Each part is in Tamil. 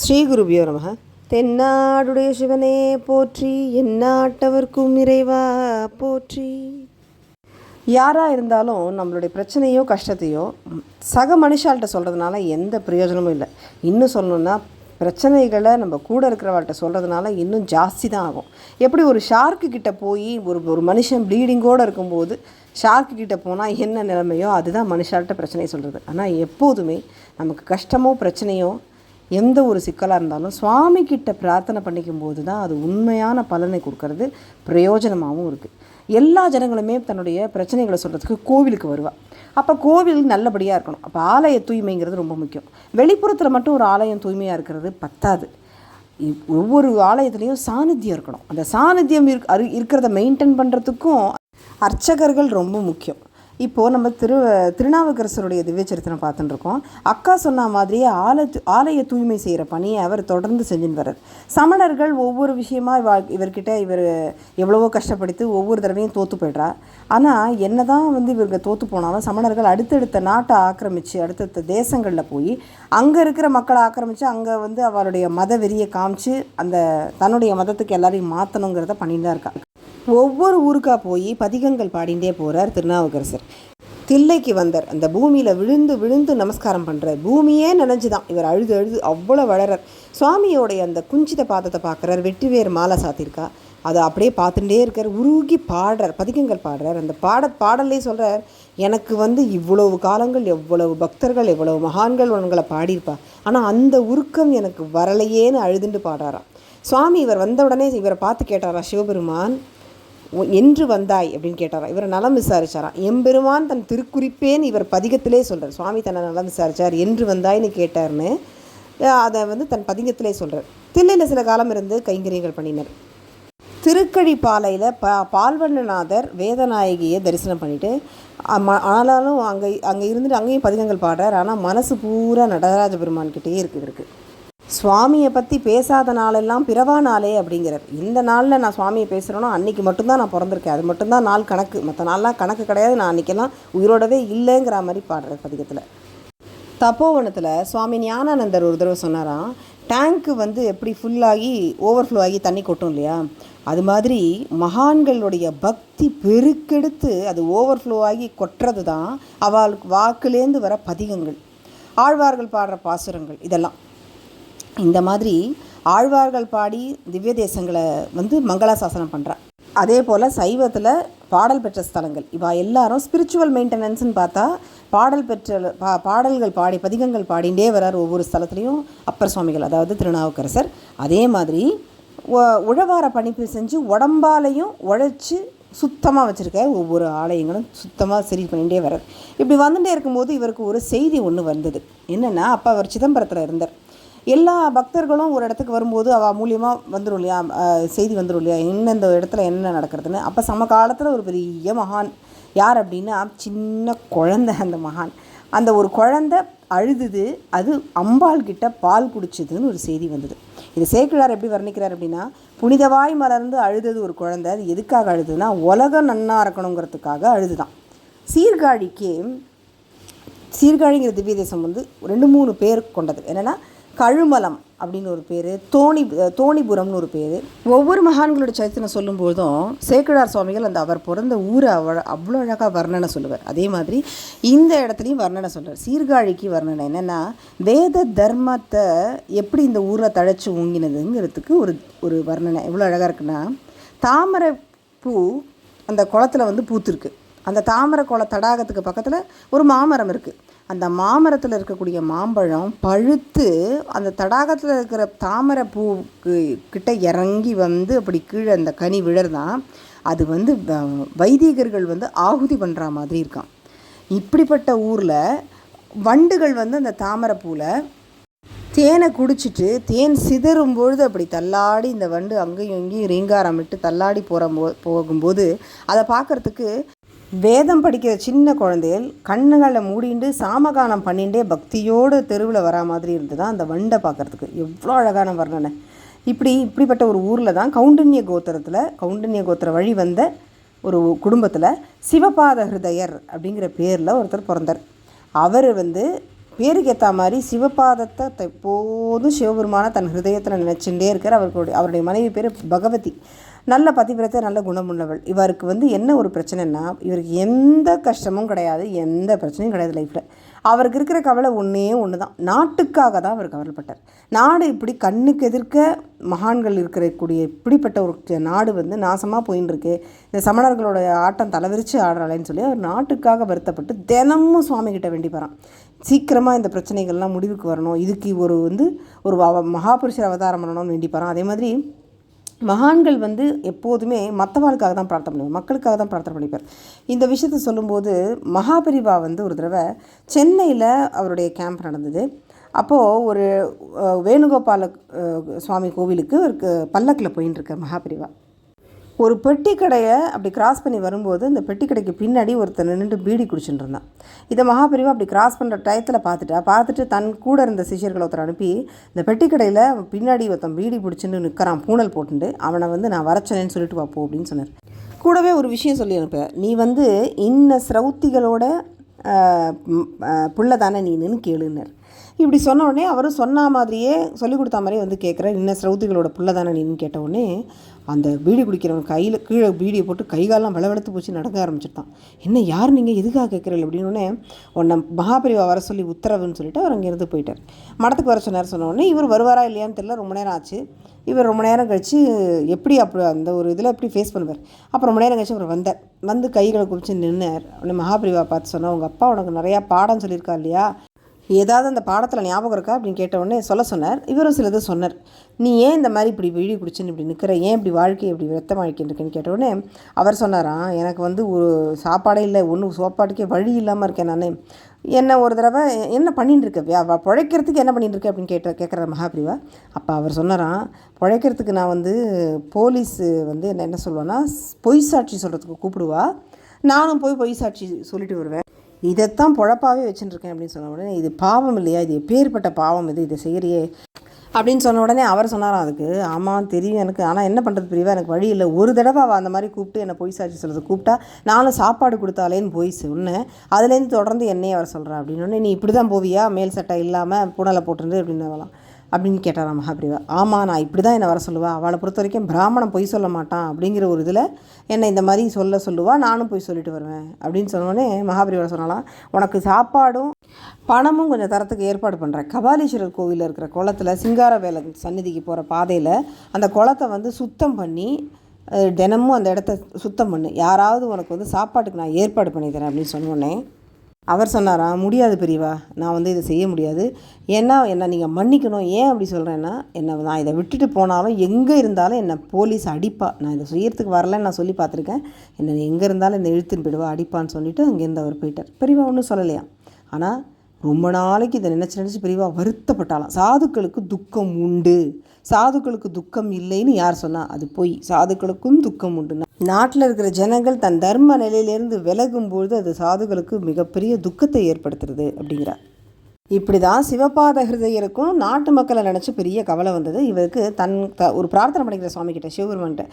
ஸ்ரீ குருபியோ நமக. தென்னாடுடைய சிவனே போற்றி. எந்நாட்டவர்க்கும் இறைவா போற்றி. யாராக இருந்தாலும் நம்மளுடைய பிரச்சனையோ கஷ்டத்தையோ சக மனுஷால்கிட்ட சொல்கிறதுனால எந்த பிரயோஜனமும் இல்லை. இன்னும் சொல்லணுன்னா பிரச்சனைகளை நம்ம கூட இருக்கிறவள்கிட்ட சொல்கிறதுனால இன்னும் ஜாஸ்தி தான் ஆகும். எப்படி ஒரு ஷார்க்கு கிட்டே போய் ஒரு ஒரு மனுஷன் ப்ளீடிங்கோடு இருக்கும்போது ஷார்க்கு கிட்டே போனால் என்ன நிலைமையோ அதுதான் மனுஷால்கிட்ட பிரச்சனையை சொல்கிறது ஆனால் எப்போதுமே நமக்கு கஷ்டமோ பிரச்சனையோ எந்த ஒரு சிக்கலாக இருந்தாலும் சுவாமி கிட்ட பிரார்த்தனை பண்ணிக்கும் போது தான் அது உண்மையான பலனை கொடுக்கறது பிரயோஜனமாகவும் இருக்குது எல்லா ஜனங்களுமே தன்னுடைய பிரச்சனைகளை சொல்கிறதுக்கு கோவிலுக்கு வருவாள் அப்போ கோவில் நல்லபடியாக இருக்கணும். அப்போ ஆலய தூய்மைங்கிறது ரொம்ப முக்கியம். வெளிப்புறத்தில் மட்டும் ஒரு ஆலயம் தூய்மையாக இருக்கிறது பத்தாது. ஒவ்வொரு ஆலயத்துலேயும் சாநித்தியம் இருக்கணும். அந்த சாநித்தியம் இருக் அரு இருக்கிறத மெயின்டைன் பண்ணுறதுக்கும் அர்ச்சகர்கள் ரொம்ப முக்கியம். இப்போது நம்ம திரு திருநாவுக்கரசருடைய திவ்ய சரித்திரம் பார்த்துட்டுருக்கோம். அக்கா சொன்ன மாதிரியே ஆல ஆலய தூய்மை செய்கிற பணியை அவர் தொடர்ந்து செஞ்சுன்னு வர்றார். சமணர்கள் ஒவ்வொரு விஷயமா இவா இவர்கிட்ட இவர் எவ்வளவோ கஷ்டப்படுத்தி ஒவ்வொரு தடவையும் தோற்று போய்ட்றா ஆனால் என்ன தான் வந்து இவருக்கு தோற்று போனாலும் சமணர்கள் அடுத்தடுத்த நாட்டை ஆக்கிரமித்து அடுத்தடுத்த தேசங்களில் போய் அங்கே இருக்கிற மக்களை ஆக்கிரமித்து அங்கே வந்து அவருடைய மத வெறியை காமிச்சு அந்த தன்னுடைய மதத்துக்கு எல்லாரையும் மாற்றணுங்கிறத பண்ணிட்டு தான் இருக்கா ஒவ்வொரு ஊருக்காக போய் பதிகங்கள் பாடிண்டே போகிறார் திருநாவுக்கரசர். தில்லைக்கு வந்தார். அந்த பூமியில் விழுந்து விழுந்து நமஸ்காரம் பண்ணுறார் பூமியே நினைஞ்சு தான் இவர் அழுது அழுது அவ்வளோ வளரர் சுவாமியோடைய அந்த குஞ்சித பாதத்தை பார்க்குறார். வெற்றிவேர் மாலை சாத்திருக்கா? அதை அப்படியே பார்த்துட்டே இருக்கார். உருகி பாடுறார். பதிகங்கள் பாடுறார். அந்த பாட பாடலே சொல்கிறார் எனக்கு வந்து இவ்வளவு காலங்கள் எவ்வளவு பக்தர்கள் எவ்வளவு மகான்கள் உங்களை பாடியிருப்பா. ஆனால் அந்த உருக்கம் எனக்கு வரலையேன்னு அழுதுண்டு பாடுறாராம். சுவாமி இவர் வந்த உடனே இவரை பார்த்து கேட்டாரா சிவபெருமான் என்று வந்தாய் அப்படின்னு கேட்டாராம். இவரை நலம் விசாரிச்சாராம். எம்பெருமான் தன் திருக்குறிப்பேன்னு இவர் பதிகத்திலே சொல்கிறார் சுவாமி தன்னை நலம் விசாரிச்சார் என்று வந்தாய்ன்னு கேட்டார்னு அதை வந்து தன் பதிகத்திலே சொல்கிறார் தில்லையில் சில காலம் இருந்து கைங்கரியங்கள் பண்ணினார். திருக்கழிப்பாலையில் ப பால்வண்ணநாதர் வேதநாயகியை தரிசனம் பண்ணிவிட்டு ஆனாலும் அங்கே அங்கே இருந்துட்டு அங்கேயும் பதிகங்கள் பாடுறார். ஆனால் மனசு பூரா நடராஜ பெருமான்கிட்டயே இருக்குது இவருக்கு சுவாமியை பற்றி பேசாத நாளெல்லாம் பிறவா நாளே அப்படிங்கிறார். இந்த நாளில் நான் சுவாமியை பேசுகிறேனோ அன்றைக்கி மட்டும்தான் நான் பிறந்திருக்கேன். அது மட்டும்தான் நாள் கணக்கு. மற்ற நாள்லாம் கணக்கு கிடையாது. நான் அன்றைக்கெல்லாம் உயிரோடவே இல்லைங்கிற மாதிரி பாடுற பதிகத்தில். தப்போவனத்தில் சுவாமி ஞானானந்தர் ஒரு தடவை சொன்னாராம் டேங்க்கு வந்து எப்படி ஃபுல்லாகி ஓவர்ஃப்ளோ ஆகி தண்ணி கொட்டும் இல்லையா? அது மாதிரி மகான்களுடைய பக்தி பெருக்கெடுத்து அது ஓவர்ஃப்ளோ ஆகி கொட்டுறது தான் அவளுக்கு வாக்குலேருந்து வர பதிகங்கள். ஆழ்வார்கள் பாடுற பாசுரங்கள் இதெல்லாம். இந்த மாதிரி ஆழ்வார்கள் பாடி திவ்ய தேசங்களை வந்து மங்களாசாசனம் பண்ணுறா அதே போல் சைவத்தில் பாடல் பெற்ற ஸ்தலங்கள். இவா எல்லாரும் ஸ்பிரிச்சுவல் மெயின்டெனன்ஸ்னு பார்த்தா பாடல் பெற்ற பா பாடல்கள் பாடி பதிகங்கள் பாடிண்டே வரார் ஒவ்வொரு ஸ்தலத்துலேயும் அப்பர் சுவாமிகள் அதாவது திருநாவுக்கரசர். அதே மாதிரி உழவார பணிப்பு செஞ்சு உடம்பாலையும் உழைச்சி சுத்தமாக வச்சுருக்க ஒவ்வொரு ஆலயங்களும் சுத்தமாக சரி பண்ணிகிட்டே வர்றார் இப்படி வந்துட்டே இருக்கும்போது இவருக்கு ஒரு செய்தி ஒன்று வந்தது. என்னென்னா அப்போ அவர் சிதம்பரத்தில் இருந்தார். எல்லா பக்தர்களும் ஒரு இடத்துக்கு வரும்போது அவள் மூலியமாக வந்துடும் இல்லையா? செய்தி வந்துடும் இல்லையா? எந்தெந்த இடத்துல என்ன நடக்கிறதுன்னு. அப்போ சம காலத்தில் ஒரு பெரிய மகான். யார் அப்படின்னா சின்ன குழந்தை அந்த மகான். அந்த ஒரு குழந்தை அழுதுது. அது அம்பாள் கிட்ட பால் குடிச்சதுன்னு ஒரு செய்தி வந்தது. இது சேக்கிழார் எப்படி வர்ணிக்கிறார் அப்படின்னா புனிதவாய் மலர்ந்து அழுதது ஒரு குழந்தை. அது எதுக்காக அழுதுன்னா உலகம் நன்னா இருக்கணுங்கிறதுக்காக அழுதுதான். சீர்காழிக்கு சீர்காழிங்கிற திவ்ய தேசம் வந்து ரெண்டு மூணு பேர் கொண்டது. என்னென்னா கழுமலம் அப்படின்னு ஒரு பேர் தோணி தோணிபுரம்னு ஒரு பேர். ஒவ்வொரு மகான்களோட சரித்திரம் சொல்லும்போதும் சேக்கடார் சுவாமிகள் அந்த அவர் பிறந்த ஊரை அவ அவ்வளோ அழகாக வர்ணனை சொல்லுவார். அதே மாதிரி இந்த இடத்துலையும் வர்ணனை சொல்கிறார் சீர்காழிக்கு வர்ணனை என்னென்னா வேத தர்மத்தை எப்படி இந்த ஊரை தழைச்சி ஊங்கினதுங்கிறதுக்கு ஒரு ஒரு வர்ணனை. எவ்வளோ அழகாக இருக்குன்னா தாமரை பூ அந்த குளத்துல வந்து பூத்துருக்கு. அந்த தாமரை குள தடாகத்துக்கு பக்கத்தில் ஒரு மாமரம் இருக்குது அந்த மாமரத்தில் இருக்கக்கூடிய மாம்பழம் பழுத்து அந்த தடாகத்தில் இருக்கிற தாமரை பூக்கு கிட்ட இறங்கி வந்து அப்படி கீழே அந்த கனி விழறதான் அது வந்து வ- வைதிகர்கள் வந்து ஆகுதி பண்ணுற மாதிரி இருக்கான் இப்படிப்பட்ட ஊரில் வண்டுகள் வந்து அந்த தாமரை பூவில் தேனை குடிச்சிட்டு தேன் சிதறும் பொழுது அப்படி தள்ளாடி இந்த வண்டு அங்கேயும் இங்கேயும் ரீங்காரம் விட்டு தள்ளாடி போகிற போ போகும்போது அதை பார்க்கறதுக்கு வேதம் படிக்கிற சின்ன குழந்தைகள் கண்ணுகளை மூடிண்டு சாமகானம் பண்ணிகிட்டே பக்தியோடு தெருவில் வரா மாதிரி இருந்தது அந்த வண்டை பார்க்கறதுக்கு. எவ்வளோ அழகான வர்ணனை. இப்படி இப்படிப்பட்ட ஒரு ஊரில் தான் கவுண்டன்ய கோத்திரத்தில் கவுண்டன்ய கோத்திர வழி வந்த ஒரு குடும்பத்தில் சிவபாத ஹிருதயர் அப்படிங்கிற பேரில் ஒருத்தர் பிறந்தார். அவர் வந்து பேருக்கு ஏற்ற மாதிரி சிவபாதத்தை எப்போதும் சிவபெருமான தன் ஹிருதயத்தில் நினச்சிட்டே இருக்கார். அவர்களுடைய அவருடைய மனைவி பேர் பகவதி. நல்ல பதிவிரத்தை நல்ல குணமுள்ளவள். இவருக்கு வந்து என்ன ஒரு பிரச்சனைன்னா இவருக்கு எந்த கஷ்டமும் கிடையாது எந்த பிரச்சனையும் கிடையாது லைஃப்பில் அவருக்கு இருக்கிற கவலை ஒன்றே ஒன்று தான் நாட்டுக்காக தான் அவர் கவலைப்பட்டார். நாடு இப்படி கண்ணுக்கு எதிர்க்க மகான்கள் இருக்கக்கூடிய இப்படிப்பட்ட ஒரு நாடு வந்து நாசமாக போயின்னு இருக்கு இந்த சமணர்களோட ஆட்டம் தலைவிரித்து ஆடுறாளேன்னு சொல்லி அவர் நாட்டுக்காக வருத்தப்பட்டு தினமும் சுவாமிகிட்ட வேண்டி போகிறான் சீக்கிரமாக இந்த பிரச்சனைகள்லாம் முடிவுக்கு வரணும். இதுக்கு ஒரு வந்து ஒரு மகாபுருஷர் அவதாரம் பண்ணணும்னு வேண்டி அதே மாதிரி மகான்கள் வந்து எப்போதுமே மற்றவாளுக்காக தான் பிரார்த்தனை பண்ணுவார். மக்களுக்காக தான் பிரார்த்தனை பண்ணிப்பார். இந்த விஷயத்தை சொல்லும்போது மகாபரிவா வந்து ஒரு தடவை சென்னையில் அவருடைய கேம்ப் நடந்தது. அப்போது ஒரு வேணுகோபால சுவாமி கோவிலுக்கு ஒரு பல்லக்கில் போயின்னு இருக்கார் மகாபரிவா. ஒரு பெட்டி கடையை அப்படி கிராஸ் பண்ணி வரும்போது அந்த பெட்டி கடைக்கு பின்னாடி ஒருத்தர் நின்றுட்டு பீடி குடிச்சுட்டு இருந்தான். இதை மகாபெரிவா அப்படி கிராஸ் பண்ணுற டயத்தில் பார்த்துட்டா பார்த்துட்டு தன் கூட இருந்த சிஷ்யர்களை ஒருத்தர் அனுப்பி இந்த பெட்டி கடையில் பின்னாடி ஒருத்தன் பீடி பிடிச்சின்னு நிற்கிறான் பூனல் போட்டுண்டு அவனை வந்து நான் வரச்சனேன்னு சொல்லிட்டு பார்ப்போம் அப்படின்னு சொன்னார். கூடவே ஒரு விஷயம் சொல்லி அனுப்ப. நீ வந்து இன்ன ஸ்ரௌத்திகளோட புள்ள தானே நீனுன்னு கேளுனர் இப்படி சொன்ன உடனே அவரும் சொன்ன மாதிரியே சொல்லி கொடுத்த மாதிரியே வந்து கேட்குற இன்ன ஸ்ரௌத்திகளோட புள்ள தானே நீன்னு கேட்ட உடனே அந்த பீடி குடிக்கிறவன் கையில் கீழே பீடியை போட்டு கை காலெல்லாம் விளவெடுத்து போச்சு நடக்க ஆரம்பிச்சிட்டான். என்ன யார் நீங்கள் எதுக்காக கேட்குறீங்க அப்படின்னு உன்னை மகாபிரிவா வர சொல்லி உத்தரவுன்னு சொல்லிட்டு அவர் அங்கேருந்து போயிட்டார். மடத்துக்கு வர சொன்னார். சொன்னோடனே இவர் வருவாரா இல்லையான்னு தெரியல ரொம்ப நேரம் ஆச்சு. இவர் ரொம்ப நேரம் கழித்து எப்படி அப்படி அந்த ஒரு இதில் எப்படி ஃபேஸ் பண்ணுவார்? அப்புறம் ரொம்ப நேரம் கழிச்சு அவர் வந்தார். வந்து கைகளை குடிச்சு நின்னார். உன்னை மகாபிரிவா பார்த்து சொன்னால் உங்கள் அப்பா உனக்கு நிறையா பாடம் சொல்லியிருக்கா இல்லையா? ஏதாவது அந்த பாடத்தில் ஞாபகம் இருக்கா அப்படின்னு கேட்ட உடனே சொல்ல சொன்னார். இவரும் சிலது சொன்னார். நீ ஏன் இந்த மாதிரி இப்படி வீடி குடிச்சுன்னு இப்படி நிற்கிற ஏன் இப்படி வாழ்க்கை இப்படி வெத்தம் இருக்குன்னு? கேட்டவுடனே அவர் சொன்னாராம் எனக்கு வந்து ஒரு சாப்பாடே இல்லை ஒன்றும் சாப்பாட்டுக்கே வழி இல்லாமல் இருக்கேன் நான். என்ன ஒரு தடவை என்ன பண்ணிட்டு இருக்க? வியா- பிழைக்கிறதுக்கு என்ன பண்ணிட்டு இருக்க? அப்படின்னு கேட்ட கேட்குற மகாபிரிவா. அப்போ அவர் சொன்னாராம் பிழைக்கிறதுக்கு நான் வந்து போலீஸ் வந்து என்ன என்ன சொல்லுவேன்னா பொய் சாட்சி சொல்கிறதுக்கு கூப்பிடுவா. நானும் போய் பொய் சாட்சி சொல்லிட்டு வருவேன். இதைத்தான் பொழப்பாகவே வச்சுட்டுருக்கேன் அப்படின்னு சொன்ன உடனே இது பாவம் இல்லையா? இது எப்பேற்பட்ட பாவம் இது? இதை செய்கிறியே அப்படின்னு சொன்ன உடனே அவர் சொன்னாராம் அதுக்கு ஆமாம் தெரியும் எனக்கு. ஆனால் என்ன பண்ணுறது பிரிவா? எனக்கு வழி இல்லை. ஒரு தடவை அவள் அந்த மாதிரி கூப்பிட்டு என்னை பொய் சாட்சி சொல்கிறது கூப்பிட்டா நானும் சாப்பாடு கொடுத்தாலேன்னு போய் சொன்னேன். அதுலேருந்து தொடர்ந்து என்னையே அவர் சொல்கிறா அப்படின்னு நீ இப்படி தான் போவியா? மேல் சட்டை இல்லாமல் புனலை போட்டுருந்து அப்படின்னு வரலாம் அப்படின்னு கேட்டாராம் மகாபிரிவா. ஆமாம் நான் இப்படி தான் என்னை வர சொல்லுவா. அவளை பொறுத்த வரைக்கும் பிராமணன் பொய் சொல்ல மாட்டான் அப்படிங்கிற ஒரு இதில் என்னை இந்த மாதிரி சொல்ல சொல்லுவா நானும் போய் சொல்லிட்டு வருவேன் அப்படின்னு சொன்னோடனே மகாபிரிவா சொன்னாலாம் உனக்கு சாப்பாடும் பணமும் கொஞ்சம் தரத்துக்கு ஏற்பாடு பண்ணுறேன் கபாலீஸ்வரர் கோவிலில் இருக்கிற குளத்துல சிங்கார வேலை சந்நிதிக்கு போகிற பாதையில் அந்த குளத்தை வந்து சுத்தம் பண்ணி தினமும் அந்த இடத்த சுத்தம் பண்ணு. யாராவது உனக்கு வந்து சாப்பாட்டுக்கு நான் ஏற்பாடு பண்ணி தரேன் அப்படின்னு சொன்னோன்னே அவர் சொன்னாராம் முடியாது பெரியவா நான் வந்து இதை செய்ய முடியாது. ஏன்னா என்னை நீங்கள் மன்னிக்கணும் ஏன் அப்படி சொல்கிறேன்னா என்னை நான் இதை விட்டுட்டு போனாலும் எங்கே இருந்தாலும் என்னை போலீஸ் அடிப்பா நான் இதை செய்யறதுக்கு வரலன்னு நான் சொல்லி பார்த்துருக்கேன். என்னை எங்கே இருந்தாலும் என்னை இழுத்துன்னு போயிடுவா அடிப்பான்னு சொல்லிவிட்டு அங்கேருந்து அவர் போயிட்டார். பெரியவா ஒன்றும் சொல்லலையா? ஆனால் ரொம்ப நாளைக்கு இதை நினச்சி நினச்சி பெரியவா வருத்தப்பட்டாலாம் சாதுக்களுக்கு துக்கம் உண்டு. சாதுக்களுக்கு துக்கம் இல்லைன்னு யார் சொன்னால் அது போய். சாதுக்களுக்கும் துக்கம் உண்டு நாட்டில் இருக்கிற ஜனங்கள் தன் தர்ம நிலையிலேருந்து விலகும்பொழுது அது சாதுகளுக்கு மிகப்பெரிய துக்கத்தை ஏற்படுத்துறது அப்படிங்கிறார் இப்படி தான் சிவபாத ஹிருதயருக்கும் நாட்டு மக்களை நினச்சி பெரிய கவலை வந்தது. இவருக்கு தன் த ஒரு பிரார்த்தனை பண்ணிக்கிற சுவாமி கிட்ட சிவபெருமான்கிட்ட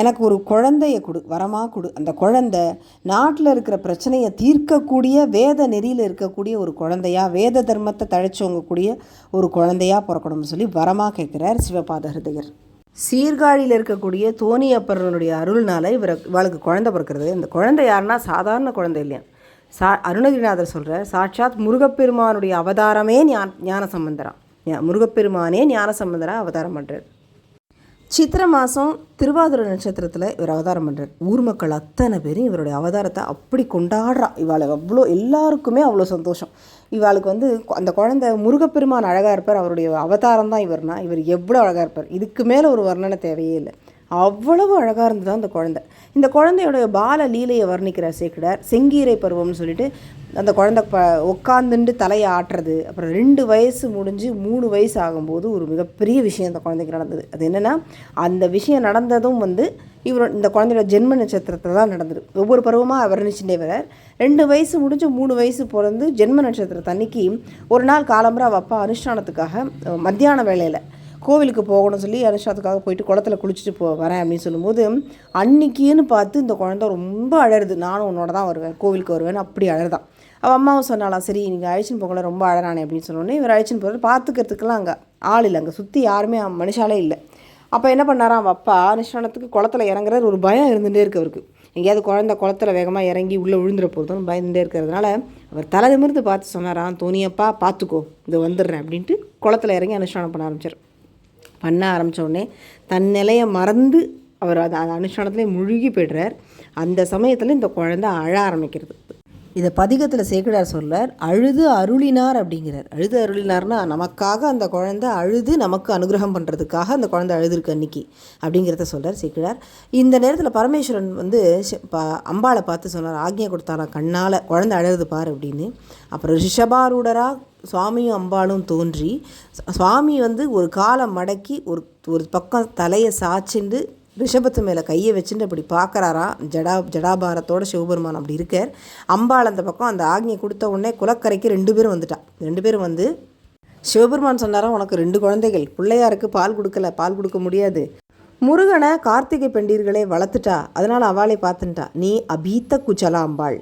எனக்கு ஒரு குழந்தைய கொடு வரமாக கொடு. அந்த குழந்தை நாட்டில் இருக்கிற பிரச்சனையை தீர்க்கக்கூடிய வேத நெறியில் இருக்கக்கூடிய ஒரு குழந்தையா வேத தர்மத்தை தழைச்சவங்கக்கூடிய ஒரு குழந்தையா பிறக்கணும்னு சொல்லி வரமாக கேட்குறார் சிவபாத ஹிருதயர். சீர்காழியில் இருக்கக்கூடிய தோனி அப்பரனுடைய அருள்னால இவர் இவளுக்கு குழந்தை பிறக்கிறது. அந்த குழந்தை யாருன்னா சாதாரண குழந்தை இல்லையா? சா அருணகிரிநாதர் சொல்கிறார் சாட்சாத் முருகப்பெருமானுடைய அவதாரமே ஞான ஞான சம்பந்தரா முருகப்பெருமானே ஞான சம்பந்தரா அவதாரம் பண்ணுறார் சித்திரை மாதம் திருவாதிரை நட்சத்திரத்தில் இவர் அவதாரம் பண்ணுறார் ஊர் மக்கள் அத்தனை பேரும் இவருடைய அவதாரத்தை அப்படி கொண்டாடுறா. இவாளை அவ்வளோ எல்லாருக்குமே அவ்வளோ சந்தோஷம். இவாளுக்கு வந்து கொ- அந்த குழந்தை முருகப்பெருமான் அழகாக இருப்பார். அவருடைய அவதாரம் தான் இவர்னா இவர் எவ்வளோ அழகாக இருப்பார். இதுக்கு மேலே ஒரு வர்ணனை தேவையே இல்லை. அவ்வளவு அழகாக இருந்தது அந்த குழந்தை. இந்த குழந்தையோட பால லீலையை வர்ணிக்கிறார் சேக்கிடார் செங்கீரை பருவம்னு சொல்லிட்டு அந்த குழந்தை ப உட்காந்துண்டு தலையை ஆட்டுறது. அப்புறம் ரெண்டு வயசு முடிஞ்சு மூணு வயசு ஆகும்போது ஒரு மிகப்பெரிய விஷயம் அந்த குழந்தைக்கு நடந்தது. அது என்னென்னா அந்த விஷயம் நடந்ததும் வந்து இவர் இந்த குழந்தையோட ஜென்ம நட்சத்திரத்தில் தான் நடந்தது. ஒவ்வொரு பருவமாக வர்ணிச்சுட்டே வரார் ரெண்டு வயசு முடிஞ்சு மூணு வயசு பிறந்து ஜென்ம நட்சத்திரத்தன்னைக்கு ஒரு நாள் காலம்புற அவள் அப்பா அனுஷ்டானத்துக்காக மத்தியான வேளையில் கோவிலுக்கு போகணும்னு சொல்லி அனுஷ்டானத்துக்காக போயிட்டு குளத்துல குளிச்சுட்டு போ வரேன் அப்படின்னு சொல்லும்போது அன்னைக்கின்னு பார்த்து இந்த குழந்தை ரொம்ப அழருது நானும் உன்னோட தான் வருவேன் கோவிலுக்கு வருவேன் அப்படி அழறதான். அவள் அம்மாவும் சொன்னாலாம் சரி நீங்கள் அழைச்சின்னு போகல ரொம்ப அழறானே அப்படின்னு சொன்னோடனே இவர் அழைச்சின்னு போகிறது பார்த்துக்கிறதுக்கெல்லாம் அங்கே ஆள் இல்லை. அங்கே சுற்றி யாருமே மனுஷாலே இல்லை. அப்போ என்ன பண்ணாராம் அவன் அப்பா அனுஷ்டானத்துக்கு குளத்துல இறங்குறது ஒரு பயம் இருந்துகிட்டே இருக்கு அவருக்கு. எங்கேயாவது குழந்த குளத்துல வேகமாக இறங்கி உள்ளே விழுந்துட போகிறதுன்னு பயந்துட்டே இருக்கிறதுனால அவர் தலை நிமிர்ந்து பார்த்து சொன்னாராம் தோனியப்பா பார்த்துக்கோ இது வந்துடுறேன் அப்படின்ட்டு குளத்துல இறங்கி அனுஷ்டானம் பண்ண ஆரம்பிச்சார். பண்ண ஆரம்பித்தோடனே தன் நிலையை மறந்து அவர் அது அந்த அனுஷ்டானத்திலே முழுகி போய்டுறார். அந்த சமயத்தில் இந்த குழந்தை அழ ஆரம்பிக்கிறது. இதை பதிகத்தில் சேக்கிடார் சொல்கிறார் அழுது அருளினார் அப்படிங்கிறார். அழுது அருளினார்னா நமக்காக அந்த குழந்தை அழுது நமக்கு அனுகிரகம் பண்ணுறதுக்காக அந்த குழந்தை அழுதுருக்கு அன்னைக்கு அப்படிங்கிறத சொல்கிறார் சேக்கிடார் இந்த நேரத்தில் பரமேஸ்வரன் வந்து சி- அம்பாளை பார்த்து சொன்னார் ஆக்ஞை கொடுத்தாரா கண்ணால்? குழந்தை அழுது பார் அப்படின்னு. அப்புறம் ரிஷபாரூடராக சுவாமியும் அம்பாளும் தோன்றி சுவாமி வந்து ஒரு காலை மடக்கி ஒரு ஒரு பக்கம் தலையை சாய்ச்சிண்டு ரிஷபத்து மேலே கையை வச்சுட்டு அப்படி பார்க்குறாரா? ஜடா ஜடாபாரத்தோட சிவபெருமான் அப்படி இருக்கார். அம்பாள் அந்த பக்கம் அந்த ஆக்ஞை கொடுத்த உடனே குலக்கரைக்கு ரெண்டு பேரும் வந்துட்டா. ரெண்டு பேரும் வந்து சிவபெருமான் சொன்னாரா? உனக்கு ரெண்டு குழந்தைகள். பிள்ளையாருக்கு பால் கொடுக்கல பால் கொடுக்க முடியாது. முருகனை கார்த்திகை பெண்டீர்களே வளர்த்துட்டா. அதனால் அவளை பார்த்துட்டா நீ அபீத்த குச்சலா அம்பாள்.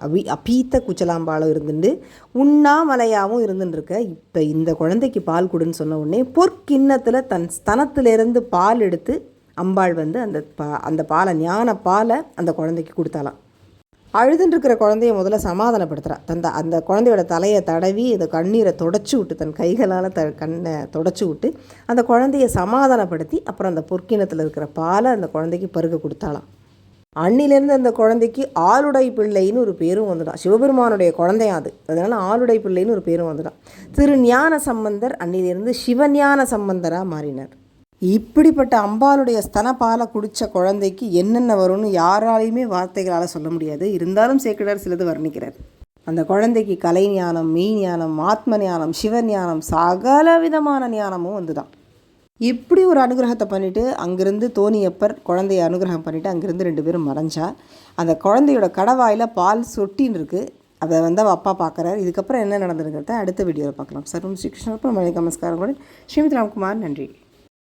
அபி அபீத்த குச்சலாம்பாளும் இருந்துட்டு உண்ணாமலையாகவும் இருந்துட்டு இப்போ இந்த குழந்தைக்கு பால் கொடுன்னு சொன்ன உடனே பொற்கிண்ணத்தில் தன் ஸ்தனத்திலிருந்து பால் எடுத்து அம்பாள் வந்து அந்த பா அந்த பாலை ஞான பாலை அந்த குழந்தைக்கு கொடுத்தாலாம் அழுதுன்னு இருக்கிற குழந்தைய முதல்ல சமாதானப்படுத்துகிறா தந்த அந்த குழந்தையோட தலையை தடவி இந்த கண்ணீரை தொடச்சி விட்டு தன் கைகளால் த கண்ணை தொடச்சி விட்டு அந்த குழந்தைய சமாதானப்படுத்தி அப்புறம் அந்த பொற்கிணத்தில் இருக்கிற பாலை அந்த குழந்தைக்கு பருக கொடுத்தாளாம். அன்னிலேருந்து அந்த குழந்தைக்கு ஆளுடை பிள்ளைன்னு ஒரு பேரும் வந்துட்டான். சிவபெருமானுடைய குழந்தையா அது. அதனால் ஆளுடை பிள்ளைன்னு ஒரு பேரும் வந்துட்டான். திரு ஞான சம்பந்தர் அன்னிலிருந்து சிவஞான சம்பந்தராக மாறினார். இப்படிப்பட்ட அம்பாளுடைய ஸ்தனப்பாலை குடித்த குழந்தைக்கு என்னென்ன வரும்னு யாராலையுமே வார்த்தைகளால் சொல்ல முடியாது. இருந்தாலும் சேக்கிடார் சிலது வர்ணிக்கிறார். அந்த குழந்தைக்கு கலை ஞானம் மெய் ஞானம் ஆத்ம ஞானம் சிவ ஞானம் சகல விதமான ஞானமும் வந்துதான். இப்படி ஒரு அனுகிரகத்தை பண்ணிவிட்டு அங்கேருந்து தோணியப்பர் குழந்தைய அனுகிரகம் பண்ணிவிட்டு அங்கேருந்து ரெண்டு பேரும் மறைஞ்சா அந்த குழந்தையோட கடவாயில் பால் சொட்டின்னு இருக்குது அதை வந்து அவள் அப்பா பார்க்குறாரு இதுக்கப்புறம் என்ன நடந்திருக்கிறத அடுத்த வீடியோவில் பார்க்கலாம். சர்வம் ஸ்ரீ கிருஷ்ணப்பன் மலை கூட ஸ்ரீமதி ராம்குமார் நன்றி.